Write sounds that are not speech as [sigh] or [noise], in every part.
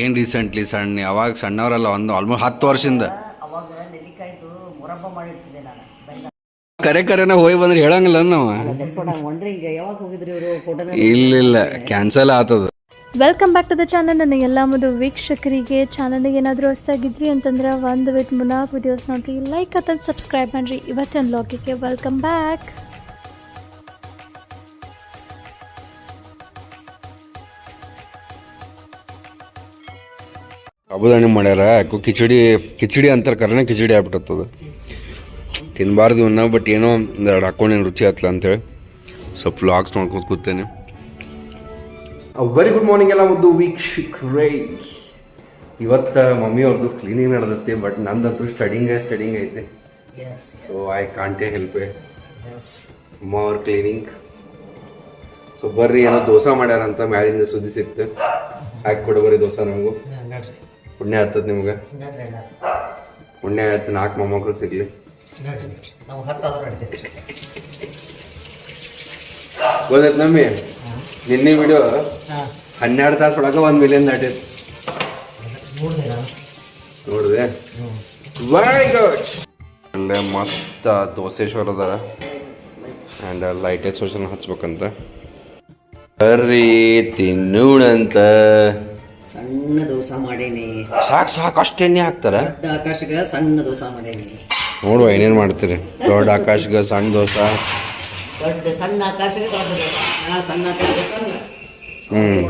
ಏನು ರೀಸೆಂಟ್ಲಿ ಸಣ್ಣ, ಯಾವಾಗ ಸಣ್ಣವರಲ್ಲ, ಒಂದು ಆಲ್ಮೋಸ್ಟ್ ಹತ್ತು ವರ್ಷದಿಂದ ಕರೆ ಕರೆನ ಹೋಗಿ ಬಂದ್ರೆ ಹೇಳಂಗಿಲ್ಲ ನಾವು. ಇಲ್ಲ ಕ್ಯಾನ್ಸಲ್ ಆತದ. Welcome back to the channel ನನ್ನ ಎಲ್ಲ ಒಂದು ವೀಕ್ಷಕರಿಗೆ ಚಾನಲ್ಗೆ ಏನಾದರೂ ಹೊಸದಾಗಿದ್ರಿ ಅಂತಂದ್ರೆ ಒಂದು ಬಿಟ್ಟು ಮುನ್ನಾಲ್ಕು ವಿಡಿಯೋಸ್ ನೋಡ್ರಿ ಲೈಕ್ ಅಥವಾ ಸಬ್ಸ್ಕ್ರೈಬ್ ಮಾಡ್ರಿ. ಇವತ್ತಿನ ಲಾಗಿಗೆ ವೆಲ್ಕಮ್ ಬ್ಯಾಕ್ ಸಾಬುದಾಣಿ ಮಾಡ್ಯಾರ ಯಾಕೋ ಕಿಚಡಿ ಕಿಚಡಿ ಅಂತಾರೆ ಕರೆನೇ ಕಿಚಡಿ ಆಗ್ಬಿಟ್ಟದ ತಿನ್ನಬಾರ್ದು ಇವನ್ನ ಬಟ್ ಏನೋ ಎರಡು ಹಾಕೊಂಡೇನು ರುಚಿ ಆತ್ಲ ಅಂತೇಳಿ ಸ್ವಲ್ಪ ಲಾಕ್ಸ್ ನೋಡ್ಕೊತ ಕೂತೇನೆ. ವೆರಿ ಗುಡ್ ಮಾರ್ನಿಂಗ್ ಎಲ್ಲ ಒಂದು ವೀಕ್ಷಕ್ರೇ ಇವತ್ತು ಮಮ್ಮಿ ಅವ್ರದ್ದು ಕ್ಲೀನಿಂಗ್ ನಡೆದತ್ತೆ ಬಟ್ ನಂದಂತೂ ಸ್ಟಡಿಂಗ್ ಸ್ಟಡಿಂಗ್ ಐತೆ. ಸೊ ಐ ಕಾಂಟೆ ಹೆಲ್ಪ್ ಅಮ್ಮ ಅವ್ರ ಕ್ಲೀನಿಂಗ್ ಸೊ ಬರ್ರಿ ಏನೋ ದೋಸೆ ಮಾಡ್ಯಾರಂತ ಮ್ಯಾಲಿಂದ ಸುದ್ದಿ ಸಿಕ್ತು. ಹಾಕಿ ಕೊಡು ಬರ್ರಿ ದೋಸೆ ನಮಗೂ. ನೋಡ್ರಿ ಪುಣ್ಯ ಆಗ್ತದ ನಿಮ್ಗೆ? ಪುಣ್ಯ ಆಯ್ತು, ನಾಲ್ಕು ಮೊಮ್ಮಕ್ಕಳು ಸಿಗ್ಲಿ. ಗೊತ್ತೈತೆ ನಮ್ಮಿ? ನಿನ್ನೆ ವಿಡಿಯೋ ಹನ್ನೆರಡು ತಾಸು ಒಳಗೆ ಒಂದು ಮಿಲಿಯನ್ ದಾಟಿತ್ತು ನೋಡಿದೆ? ವೆರಿ ಗುಡ್ ಒಳ್ಳೆ ಮಸ್ತ್ ದೋಸೇಶ್ವರದ ಆ್ಯಂಡ್ ಲೈಟ್ ಸೋಷನ್ ಹಚ್ಬೇಕಂತ. ಬರ್ರಿ ತಿನ್ನೋಣಂತ. ಸಣ್ಣ ದೋಸೆ ಮಾಡೇನಿ. ಸಾಕು ಸಾಕು ಅಷ್ಟು ಎಣ್ಣೆ ಹಾಕ್ತಾರ? ದೊಡ್ಡ ಆಕಾಶಕ್ಕೆ ಸಣ್ಣ ದೋಸೆ ಮಾಡೇನಿ. ನೋಡುವ ಏನೇನು ಮಾಡ್ತೀರಿ? ದೊಡ್ಡ ಆಕಾಶಗ ಸಣ್ಣ ದೋಸೆ? ದೊಡ್ಡ ಸಣ್ಣ ದೊಡ್ಡ ದೋಸೆ. ಸಣ್ಣ ಆಕಾಶ ಹ್ಮ್.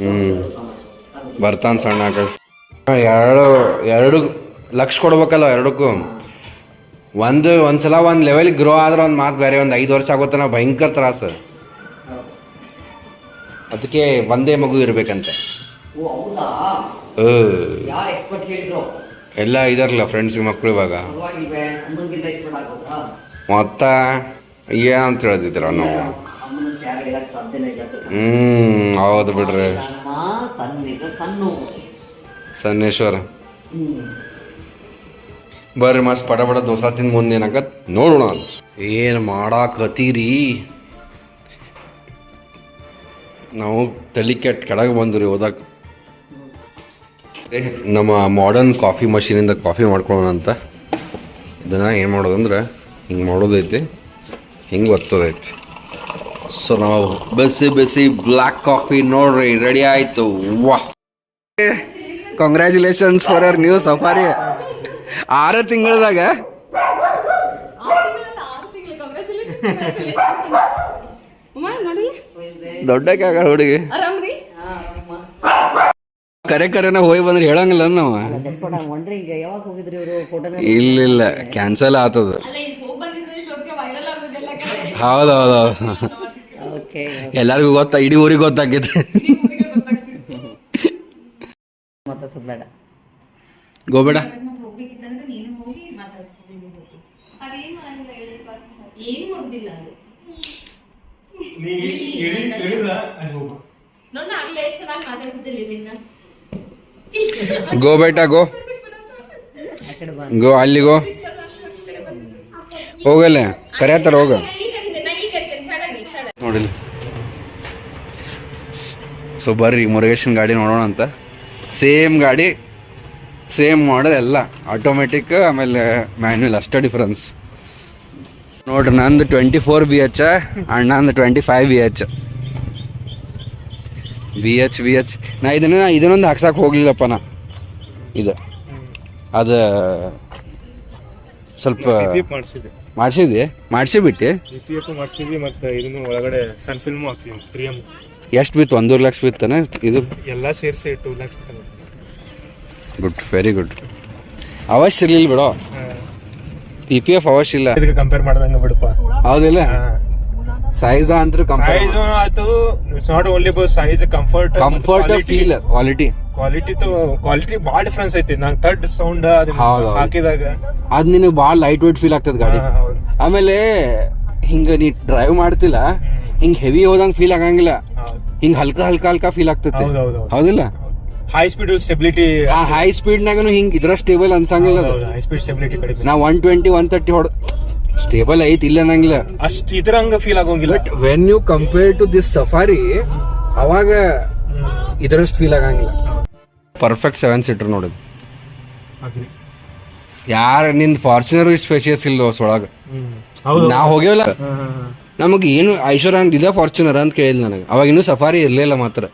ದೋಸೆ ಬರ್ತಾನೆ ಸಣ್ಣ ಆಕಾಶ. ಎರಡು ಎರಡು ಲಕ್ಷ ಕೊಡ್ಬೇಕಲ್ಲ ಎರಡಕ್ಕೂ? ಒಂದು ಒಂದ್ಸಲ ಒಂದು ಲೆವೆಲಿಗೆ ಗ್ರೋ ಆದ್ರೆ ಒಂದು ಮಾತು ಬೇರೆ ಒಂದು ಐದು ವರ್ಷ ಆಗೋತನ ಭಯಂಕರ ತ್ರಾಸ. ಅದಕ್ಕೆ ಒಂದೇ ಮಗು ಇರ್ಬೇಕಂತೆ. ಓ ಎಲ್ಲ ಇದಾರಲ್ಲ ಫ್ರೆಂಡ್ಸ್ ಮಕ್ಕಳು ಇವಾಗ. ಮತ್ತ ಏನಂತ ಹೇಳ್ತಿದ್ರ ನಾವು ಹ್ಮ್ ಹೌದು ಬಿಡ್ರಿ. ಸನ್ನೇಶ್ವರ. ಬರ್ರಿ ಮಸ್ತ್ ಪಟ ಪಟ ದೋಸಾ ತಿಂದು ಮುಂದೆ ಏನಾಗತ್ ನೋಡೋಣ ಅಂತ. ಏನು ಮಾಡಾಕತ್ತೀರಿ? ನಾವು ತಲೆ ಕೆಟ್ಟ ಕೆಳಗೆ ಬಂದ್ರಿ ಓದಕ್ಕೆ ನಮ್ಮ ಮಾಡರ್ನ್ ಕಾಫಿ ಮಷೀನಿಂದ ಕಾಫಿ ಮಾಡ್ಕೊಳ್ಳೋಣ ಅಂತ. ಇದನ್ನು ಏನು ಮಾಡೋದಂದ್ರೆ ಹಿಂಗೆ ಮಾಡೋದೈತಿ ಹಿಂಗೆ ಒತ್ತೋದೈತಿ. ಸೊ ನಾವು ಬಿಸಿ ಬಿಸಿ ಬ್ಲ್ಯಾಕ್ ಕಾಫಿ ನೋಡ್ರಿ ರೆಡಿ ಆಯಿತು. ವಾ. Congratulations for our new Safari ಆರು ತಿಂಗಳದಾಗ. ದೊಡ್ಡ ಕ್ಯಾಗ ಹುಡುಗಿ. ಕರೆ ಕರೆನ ಹೋಗಿ ಬಂದ್ರೆ ಹೇಳಂಗಿಲ್ಲ ನಾವು ವಾಂಡ್ರಿಂಗ್ ಯಾವಾಗ ಹೋಗಿದ್ರಿ ಇವರು ಫೋಟೋನ ಇಲ್ಲ ಇಲ್ಲ ಕ್ಯಾನ್ಸಲ್ ಆತದ ಹೌದು ಹೌದು ಓಕೆ ಎಲ್ಲರಿಗೂ ಗೊತ್ತಾ ಇಡೀ ಊರಿಗೆ ಗೊತ್ತಾಗೈತಿ ಮತ್ತೆ ಮಾಡುದಿಲ್ಲ ಅದು ನೀ ಏನು ಅಲ್ಲಿ ಅದು ನೋಡ ಆಗ್ಲೇ ಚೆನ್ನಾಗಿ ಮಾತಾಡ್ತಿದ್ದಿಲ್ಲ ನಿನ್ನ ಗೋ ಬೇಟ ಗೋ ಗೋ ಅಲ್ಲಿಗೋ ಹೋಗಲ್ಲ? ಕರೆಯತ್ತಾರ, ಹೋಗ. ನೋಡಿಲ್ಲ. ಸೊ ಬರ್ರಿ, ಮುರುಗೇಶನ್ ಗಾಡಿ ನೋಡೋಣ ಅಂತ. ಸೇಮ್ ಗಾಡಿ, ಸೇಮ್ ಮಾಡಲ್ ಎಲ್ಲ. ಆಟೋಮೆಟಿಕ್ ಆಮೇಲೆ ಮ್ಯಾನ್ಯಲ್ ಅಷ್ಟೇ ಡಿಫ್ರೆನ್ಸ್ ನೋಡ್ರಿ, ನಂದು twenty four B H ಅಣ್ಣಂದು twenty five B H B H V H ನಾ ಇದನ್ನ ಇದನ್ನೊಂದು ಹಾಕ್ಸಕ್ಕೆ ಹೋಗ್ಲಿಲ್ಲಪ್ಪ ನಾ. ಇದು. ಅದು ಸ್ವಲ್ಪ ಮಾಡಿಸಿದೆ ಮಾಡಿಸಿದ್ವಿ ಮಾಡಿಸಿಬಿಟ್ಟು? ಮಾಡಿಸಿದ್ವಿ ಮತ್ತು ಇದನ್ನು ಒಳಗಡೆ ಸನ್ ಫಿಲ್ಮು ಹಾಕ್ಸಿದ್ವಿ ತ್ರೀ ಎಂ ಎಷ್ಟು ಬಿತ್ತು? ಒಂದೂರು ಲಕ್ಷ ಬಿತ್ತಾನೆ ಇದು? ಎಲ್ಲ ಸೇರಿಸಿ two lakhs good very good ಅವಶ್ಯ ಇರ್ಲಿಲ್ಲ ಬಿಡೋ. ಪಿ ಪಿ ಎಫ್ ಅವಶ್ಯ ಇಲ್ಲ. ಇದಕ್ಕೆ ಕಂಪೇರ್ ಮಾಡಿದಂಗೆ ಬಿಡಪ್ಪ. ಹೌದಿಲ್ಲ? ಸೈಜ್ ಅಂದ್ರೆ ಸೈಜ್ ಆಯ್ತು it's not only about size comfort comfort feel quality quality quality ಭಾಳ ಡಿಫ್ರೆನ್ಸ್ ಐತಿ. ನಂಗೆ ಥರ್ಡ್ ಸೌಂಡ್ ಹೌದು. ಹಾಕಿದಾಗ. ಅದ್ ನಿನಗೆ ಭಾಳ ಲೈಟ್ ವೇಟ್ ಫೀಲ್ ಆಗ್ತದ ಗಾಡಿ. ಆಮೇಲೆ ಹಿಂಗ ನೀ ಡ್ರೈವ್ ಮಾಡ್ತಿಲ್ಲ ಹಿಂಗ್ ಹೆವಿ ಹೋದಂಗ್ ಫೀಲ್ ಆಗಂಗಿಲ್ಲ. ಹಿಂಗ ಹಲ್ಕ ಹಲ್ಕ ಹಲ್ಕ ಫೀಲ್ ಆಗ್ತೈತಿ. ಹೌದು, ಹೌದು, ಹೌದು. ಹೌದಿಲ್ಲ? ಹೈ ಸ್ಪೀಡ್ ಸ್ಟೆಬಿಲಿಟಿ ಆ ಹೈ ಸ್ಪೀಡ್ ನಾಗನು ಹಿಂಗ್ ಇದ್ರ ಸ್ಟೇಬಲ್ ಅನ್ಸಂಗಿಲ್ಲ ಹೈ ಸ್ಪೀಡ್ ಸ್ಟೆಬಿಲಿಟಿ ನಾ ಒನ್ ಟ್ವೆಂಟಿ ಒನ್ ತರ್ಟಿ ಹೊಡ್ ಸ್ಟೇಬಲ್ ಐತಿ ಇಲ್ಲ ಅನ್ನಂಗಿಲ್ಲ. ಅಷ್ಟು ಇದ್ರಂಗ ಫೀಲ್ ಆಗೋಂಗಿಲ್ಲ. But when you compare to this Safari ಅವಾಗ ಇದರಷ್ಟು ಫೀಲ್ ಆಗಂಗಿಲ್ಲ. ಪರ್ಫೆಕ್ಟ್ ಸೆವೆನ್ ಸೀಟರ್ ನೋಡಿದ್. ಯಾರ ನಿಂದ ಫಾರ್ಚುನರ್ ಸ್ಪೇಷಿಯಸ್ ಇಲ್ಲ ಒಳಗೆ? ನಾ ಹೋಗ್ಯವಲ್ಲ? ನಮಗೆ ಏನು ಐಶ್ವರ್ಯ ಅಂತ ಇದೆ ಫಾರ್ಚುನರ್ ಅಂತ ಕೇಳಿಲ್ಲ ನನಗೆ. ಅವಾಗ ಇನ್ನೂ ಸಫಾರಿ ಇರಲಿಲ್ಲ ಮಾತ್ರ.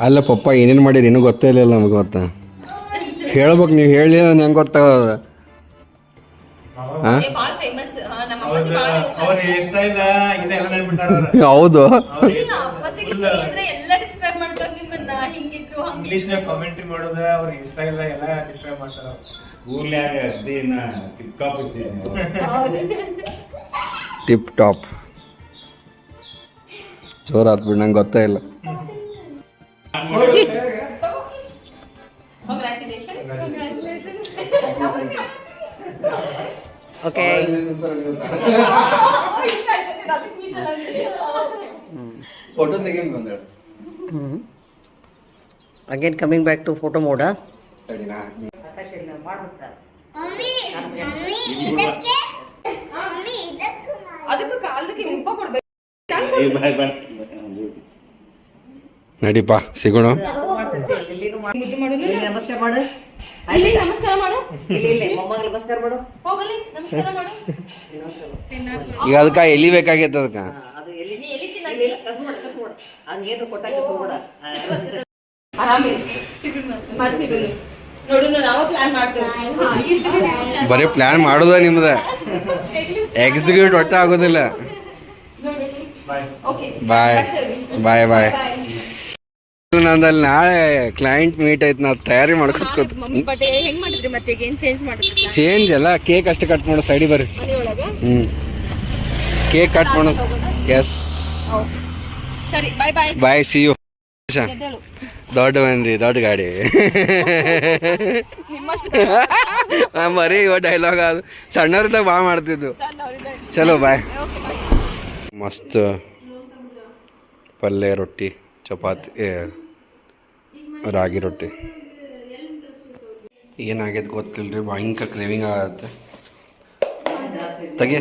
ಅಲ್ಲ ಪಪ್ಪ ಏನೇನು ಮಾಡಿರಿ ಏನೂ [laughs] ಗೊತ್ತೇ ಇಲ್ಲ ನಮಗೆ ಗೊತ್ತ? ಹೇಳ್ಬೇಕು ನೀವು ಹೇಳಿ ನಾನು ಹೆಂಗೆ ಗೊತ್ತಾಗದ. ಹೌದು ಟಿಪ್ ಟಾಪ್ ಜೋರ್ ಆತ್ ಬಿಡ್ ನಂಗೆ ಗೊತ್ತೇ ಇಲ್ಲ. ಓಕೆ ಫೋಟೋ ತೆಗಿಯನ್ ಬಂದ again coming back to photo mode ಅದಕ್ಕೆ ಕಾಲದಕ್ಕೆ ಉಪ್ಪ ಕೊಡ್ಬೇಕು. ನಡಿಪ ಸಿಗೋಣ. ಇಲ್ಲಿ ನಮಸ್ಕಾರ ಮಾಡು. ಇಲ್ಲಿ ನಮಸ್ಕಾರ ಮಾಡು. ಇಲ್ಲಿ ಇಲ್ಲಿ ಮೊಮ್ಮಗ ನಮಸ್ಕಾರ ಮಾಡು. ಹೋಗಲಿ ನಮಸ್ಕಾರ ಮಾಡು. ಈಗ ಅದಕ್ಕ ಎಲ್ಲಿ ಬೇಕಾಗೈತೆ ಅದಕ್ಕ. ಹಾ, ಅದು ಎಲ್ಲಿ ನೀ ಎಲ್ಲಿ ತಿನ್ನ. ಇಲ್ಲ ಇಲ್ಲ ಕಸ್ ಮಾಡು ಕಸ್ ಮಾಡು. ಹಂಗೇನು ಕೊಟ್ಟಾಗ ಕಸ್ ಮಾಡ ಆರಾಮಿರಿ ಸಿಗೋಣ ಮಾಡಿ ಸಿಗೋಣ. ನೋಡು ನಾವು ಪ್ಲಾನ್ ಮಾಡುದ ಬರೀ ಪ್ಲ್ಯಾನ್ ಮಾಡೋದ ನಿಮ್ದು. ಎಕ್ಸಿಕ್ಯೂಟ್ ಒಟ್ಟ ಆಗೋದಿಲ್ಲ. ಓಕೆ ಬಾಯ್ ಬಾಯ್ ಬಾಯ್ ನಂದಲ್ಲಿ ನಾಳೆ ಕ್ಲೈಂಟ್ ಮೀಟ್ ಐತೆ ನಾವು ತಯಾರಿ ಮಾಡ್ಕೊತ ಕೂತ್ ಮಮ್ಮಿ ಬಟ್ ಹೆಂಗ್ ಮಾಡಿದ್ರಿ ಮತ್ತೆ ಈಗ ಏನ್ ಚೇಂಜ್ ಮಾಡಿದ್ರಿ ಚೇಂಜ್ ಅಲ್ಲ ಕೇಕ್ ಅಷ್ಟೇ ಕಟ್ ಮಾಡೋ ಸೈಡಿ ಬರ್ರಿ. ಹ್ಞೂ ಕೇಕ್ ಕಟ್ ಮಾಡೋ ಎಸ್ ಸರಿ ಬಾಯ್ ಬಾಯ್ ಬಾಯ್ ಸಿ ಯು ದೊಡ್ಡ ಮಂದಿ ದೊಡ್ಡ ಗಾಡಿ. ಬರೀ ಇವ ಡೈಲಾಗ್ ಅದು ಸಣ್ಣವ್ರದಾಗ ಭಾಳ ಮಾಡ್ತಿದ್ದು. ಚಲೋ ಬಾಯ್ ಮಸ್ತ್ ಪಲ್ಯ ರೊಟ್ಟಿ ಚಪಾತಿ ಏ, ರಾಗಿ ರೊಟ್ಟಿ. ಏನಾಗೈತೆ ರೀ ಭಯಂಕರ ಕ್ರೇವಿಂಗ್ ಆಗತ್ತೆ. ತೆಗೆ.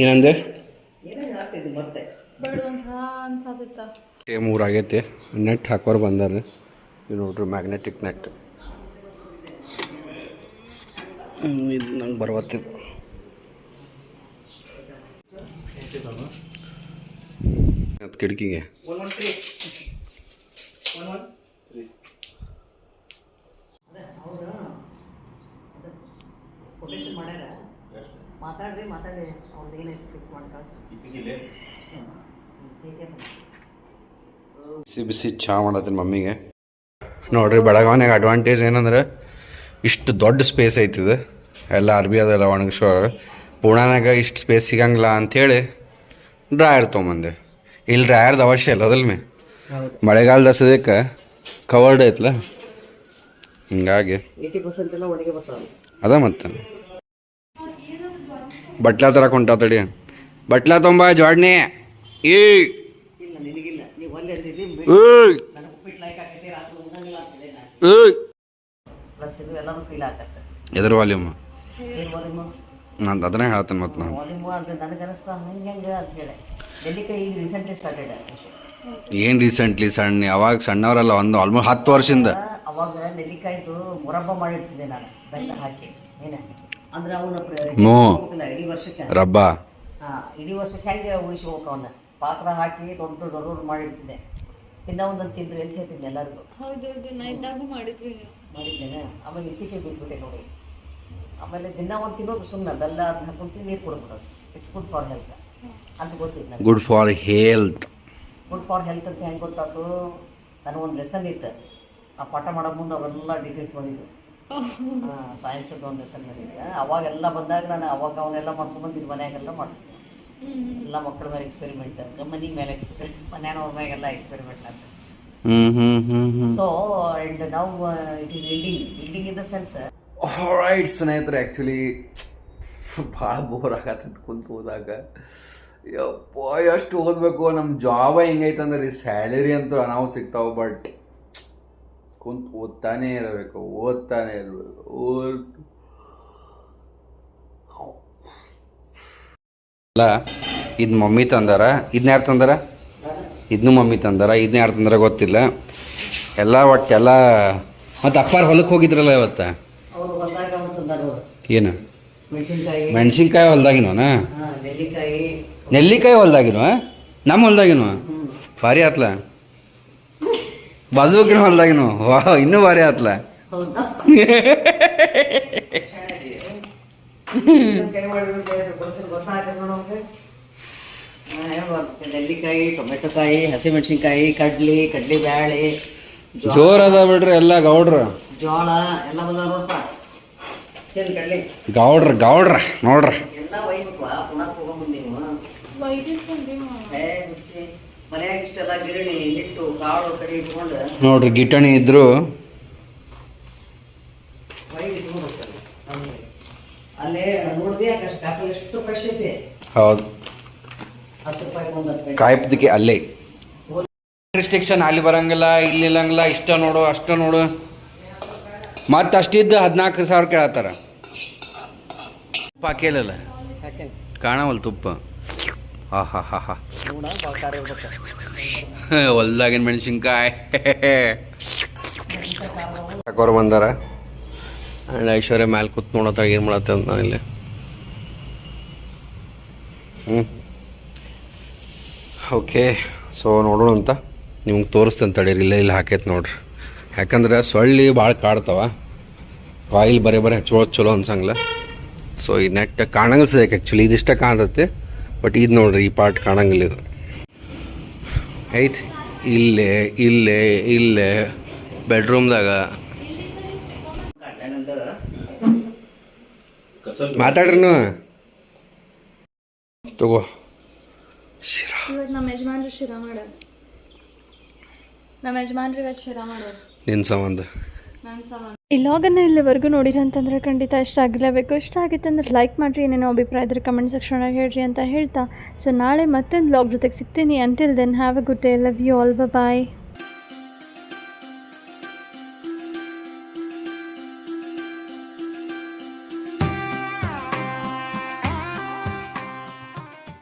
ಏನಂದೆ? ಟೇ ಮೂರು ಆಗೈತಿ. ನೆಟ್ ಹಾಕೋರು ಬಂದಾರೆ ಇದು ನೋಡ್ರಿ ಮ್ಯಾಗ್ನೆಟಿಕ್ ನೆಟ್ ಇದು ನಂಗೆ ಬರವತ್ತಿದ್ದು ಅದು ಕಿಟಕಿಗೆ ಕೊಟೇಶನ್ ಮಾಡ್ಯಾರ. ಮಾತಾಡ್ರಿ ಮಾತಾಡಿ. ಅವ್ರದ್ದು ಏನೈತೆ ಫಿಕ್ಸ್ ಮಾಡಿ ಕಳ್ಸಿ. ಬಿಸಿ ಬಿಸಿ ಚಹಾ ಮಾಡತ್ತೀನಿ ಮಮ್ಮಿಗೆ. ನೋಡ್ರಿ ಬೆಳಗಾವಿನಾಗ ಅಡ್ವಾಂಟೇಜ್ ಏನಂದ್ರೆ ಇಷ್ಟು ದೊಡ್ಡ ಸ್ಪೇಸ್ ಐತಿದು ಎಲ್ಲ ಅರ್ಬಿ ಅದೆಲ್ಲ ಒಣಗಿಸುವಾಗ. ಪುಣಾನಾಗ ಇಷ್ಟು ಸ್ಪೇಸ್ ಸಿಗಂಗಿಲ್ಲ ಅಂಥೇಳಿ ಡ್ರಾಯರ್ ತೊಗೊಂಬಂದೆ. ಇಲ್ಲಿ ಡ್ರಾಯರ್ದು ಅವಶ್ಯ ಇಲ್ಲ ಅದಲ್ ಮೇ ಮಳೆಗಾಲದ ಸದ್ಯಕ್ಕೆ ಕವರ್ಡ್ ಐತಲ್ಲ ಹಿಂಗಾಗಿ. ಅದ ಮತ್ತೆ. ಬಟ್ಲಾ ತರ ಕೊಂಟ ತಡಿ. ಬಟ್ಲಾ ತುಂಬ ಜೋಡ್ನಿ. ಈ ಎದ್ರ ವಾಲ್ಯೂಮು ನಾನು ಅದನ್ನೇ ಹೇಳ್ತೇನೆ ಮತ್ತು ನಾನು. ವಾಲ್ಯೂಮು ಅಂದ್ರೆ ನನಗೆ ಅನಿಸ್ತಾ ಹಂಗೆ ಹಂಗೆ ಅಂತ ಹೇಳಿ. ಈಗ ರೀಸೆಂಟ್ಲಿ ಸ್ಟಾರ್ಟೆಡ್ ಏನು ರೀಸೆಂಟ್ಲಿ ಸಣ್ಣ? ಅವಾಗ ಸಣ್ಣವರಲ್ಲ ಒಂದು ಆಲ್ಮೋಸ್ಟ್ ಹತ್ತು ವರ್ಷದಿಂದ ಅವಾಗ ನೆಲ್ಲಿಕಾಯ್ದು ಮುರಬ್ಬ ಮಾಡಿರ್ತಿದ್ದೆ ನಾನು ಬೆಲ್ಲ ಹಾಕಿ. ಏನ? ಅಂದ್ರೆ ಅವನ. ಇಡೀ ವರ್ಷಕ್ಕೆ? ರಬ್ಬ. ಹಾ ಇಡೀ ವರ್ಷಕ್ಕೆ ಹೆಂಗೆ ಉಳಿಸಿ ಅವನ್ನ? ಪಾತ್ರ ಹಾಕಿ ದೊಡ್ಡ ದೊಡ್ಡ ಮಾಡಿರ್ತಿದ್ದೆ ಇನ್ನ ಒಂದೊಂದು ತಿಂದ್ರಿ ಅಂತ ಹೇಳ್ತಿದ್ದೆ ಎಲ್ಲರಿಗೂ? ಹೌದೌದು ನೈಟಾಗೂ ಮಾಡಿದ್ವಿ. ಮಾಡಿದ್ದೇನೆ ಆಮೇಲೆ ಇತ್ತೀಚೆಗೆ ಬಿಟ್ಬಿಟ್ಟೆ ನೋಡಿ. ಆಮೇಲೆ ದಿನ ಒಂದು ತಿನ್ನೋದು ಸುಮ್ಮನೆ ಬೆಲ್ಲ ಅದನ್ನ ಹಾಕೊಂಡು ನೀರು ಕುಡ್ಬಿಡೋದು ಇಟ್ಸ್ ಗುಡ್ ಫಾರ್ ಹೆಲ್ತ್ ಅಂತ ಗೊತ್ತಿತ್ತು ನನಗೆ good for health good for health ಅಂತ ಹೆಂಗೆ ಗೊತ್ತಾಯ್ತು ನನಗೊಂದು ಲೆಸನ್ ಇತ್ತು. ಆ ಪಾಠ ಮಾಡೋ ಮುಂದೆ ಅವೆಲ್ಲ ಡೀಟೇಲ್ಸ್ ಬಂದಿದ್ದು ಸೈನ್ಸದ್ದು ಒಂದು ಲೆಸನ್ ಬಂದಿದ್ದೆ ಅವಾಗೆಲ್ಲ ಬಂದಾಗ ನಾನು ಅವಾಗ ಅವನ್ನೆಲ್ಲ ಮಾಡ್ಕೊಂಡ್ಬಂದಿದ್ದು ಮನೆಯಾಗೆಲ್ಲ ಮಾಡ್ತಿದ್ದೆ ಎಲ್ಲ ಮಕ್ಕಳ ಮೇಲೆ ಎಕ್ಸ್ಪೆರಿಮೆಂಟ್ ಮನೆ ಮೇಲೆ ಮನೆಯವ್ರ ಮ್ಯಾಗೆಲ್ಲ ಎಕ್ಸ್ಪೆರಿಮೆಂಟ್ ಅಂತ. Hmm hmm hmm so and ನಾವು it is building building in the sense right ಸ್ನೇಹಿತರೆ ಆ್ಯಕ್ಚುಲಿ ಭಾಳ ಬೋರ್ ಆಗತ್ತಂತ ಕುಂತು ಹೋದಾಗ. ಯಪ್ಪ ಎಷ್ಟು ಓದಬೇಕು ನಮ್ಮ ಜಾಬ ಹೆಂಗೈತಂದ್ರೆ ಸ್ಯಾಲರಿ ಅಂತೂ ನಾವು ಸಿಗ್ತಾವೆ ಬಟ್ ಕುಂತು ಓದ್ತಾನೆ ಇರಬೇಕು ಓದ್ತಾನೆ ಇರಬೇಕು ಓದ್ ಅಲ್ಲ, ಇದು ಮಮ್ಮಿ ತಂದಾರ ಇದನ್ನ ಯಾರು ತಂದಾರ? ಇದನ್ನು ಮಮ್ಮಿ ತಂದಾರ ಇದನ್ನ ಯಾರು ತಂದಾರ ಗೊತ್ತಿಲ್ಲ. ಎಲ್ಲ ಒಟ್ಟು ಎಲ್ಲ ಮತ್ತು ಅಪ್ಪಾರು ಹೊಲಕ್ಕೆ ಹೋಗಿದ್ರಲ್ಲ ಇವತ್ತು? ಏನು? ಮೆಣಸಿನ್ಕಾಯಿ. ಹೊಲ್ದಾಗಿನವನ ನೆಲ್ಲಿಕಾಯಿ. ಹೊಲ್ದಾಗಿನವ ಹೊಲ್ದಾಗಿನೋ ನಮ್ಮ ಹೊಲ್ದಾಗಿನವ ಭಾರಿ ಆತ್ಲ? ಬಾಜುಕಿನ ಹೊಲ್ದಾಗಿನ? ವಾ ಇನ್ನೂ ಭಾರಿ ಆತ್ಲ? ಹೌದಾ? ಕೈ ಕಾಯಿ ನೆಲ್ಲಿಕಾಯಿ ಹಸಿಮೆಣಸಿನ್ಕಾಯಿ ಕಡ್ಲಿ ಕಡ್ಲಿ ಬ್ಯಾಳಿ. ಜೋರ್ ಅದ ಬಿಡ್ರಿ ಎಲ್ಲ ಗೌಡ್ರ. ಜೋಳ ಎಲ್ಲ ಏನು ಕಡ್ಲಿ? ಗೌಡ್ರ ಗೌಡ್ರ ನೋಡ್ರ. ಎಲ್ಲ ಪುಣಕ್ಕೆ ಮನ್ಯಾಗ ಇಷ್ಟೆಲ್ಲ ಗಿರಣಿ ಹಿಟ್ಟು ಕಾಳು ಕಡಿ ಇಟ್ಕೊಂಡು ನೋಡ್ರಿ ಗಿಟಣಿ ಇದ್ರು. ಅಲ್ಲೇ ನೋಡಿದೆ ಅಷ್ಟು ಕಾಪಿ ಎಷ್ಟು ಫ್ರೆಶ್ ಐತಿ. ಹೌದು. ಹತ್ತು ರೂಪಾಯಿ ಒಂದು ಹತ್ತು ಕಾಯ್ಪದಕ್ಕೆ ಅಲ್ಲೇ. ರಿಸ್ಟ್ರಿಕ್ಷನ್ ಅಲ್ಲಿ ಬರಂಗಿಲ್ಲ ಇಲ್ಲಿ ಇಲ್ಲಂಗಿಲ್ಲ ಇಷ್ಟ ನೋಡು ಅಷ್ಟ ನೋಡು. ಮತ್ತೆ ಅಷ್ಟಿದ್ದು ಹದಿನಾಲ್ಕು ಸಾವಿರ ಕೇಳತ್ತಾರ. ತುಪ್ಪ ಹಾಕಿಲ್ಲಲ್ಲ ಯಾಕೆ ಕಾಣವಲ್ಲ ತುಪ್ಪ. ಹಾ ಹೊಲ್ದಾಗಿನ ಮೆಣಸಿನ್ಕಾಯಿ. ಹಾಕೋರು ಬಂದಾರ? ಆ್ಯಂಡ್ ಐಶ್ವರ್ಯ ಮ್ಯಾಲೆ ಕೂತ್ ನೋಡತ್ತಾರ ಏನು ಮಾಡತ್ತೆ ಅಂತ ಇಲ್ಲಿ. ಹ್ಞೂ ಓಕೆ ಸೊ ನೋಡೋಣ ಅಂತ ನಿಮ್ಗೆ ತೋರಿಸ್ತೇನೆ ಇಲ್ಲ ಇಲ್ಲೇ ಇಲ್ಲಿ ಹಾಕೈತೆ ನೋಡ್ರಿ. ಯಾಕಂದ್ರೆ ಸೊಳ್ಳಿ ಭಾಳ ಕಾಡ್ತಾವ. ಆಯಿಲ್ ಬರೀ ಬರೀ ಹಚ್ಕೊಳ್ಳೋದು ಚಲೋ ಅನ್ಸಂಗಿಲ್ಲ. ಸೊ ಈ ನೆಟ್ ಕಾಣಂಗಿಲ್ಲ ಆ್ಯಕ್ಚುಲಿ ಇದಿಷ್ಟ ಕಾಣ್ತೈತಿ. ಬಟ್ ಇದು ನೋಡ್ರಿ, ಈ ಪಾರ್ಟ್ ಕಾಣಂಗಿಲ್ಲ ಇದು. ಐತಿ. ಇಲ್ಲೇ ಇಲ್ಲೇ ಇಲ್ಲೇ ಬೆಡ್ರೂಮ್ದಾಗ ಮಾತಾಡ್ರಿ ತಗೋ. ಶಿರಾ. ನಮ್ಮ ಯಜಮಾನ್ರು ಶಿರಾ ಮಾಡ ನಮ್ಮ ಯಜಮಾನ್ರು ಇವತ್ತು ಶಿರಾ ಮಾಡೋರು. ನಿನ್ನ ಸಂಬಂಧ? ಈ ಲಾಗನ್ನು ಇಲ್ಲಿವರೆಗೂ ನೋಡಿರಿ ಅಂತಂದ್ರೆ ಖಂಡಿತ ಇಷ್ಟ ಆಗಿರಬೇಕು ಇಷ್ಟ ಆಗಿತ್ತು ಅಂದ್ರೆ ಲೈಕ್ ಮಾಡಿರಿ ಏನೇನೋ ಅಭಿಪ್ರಾಯ ಇದ್ರೆ ಕಮೆಂಟ್ ಸೆಕ್ಷನಾಗ ಹೇಳ್ರಿ ಅಂತ ಹೇಳ್ತಾ. ಸೊ ನಾಳೆ ಮತ್ತೊಂದು ಲಾಗ್ ಜೊತೆಗೆ ಸಿಗ್ತೀನಿ. Until then have a good day love you all bye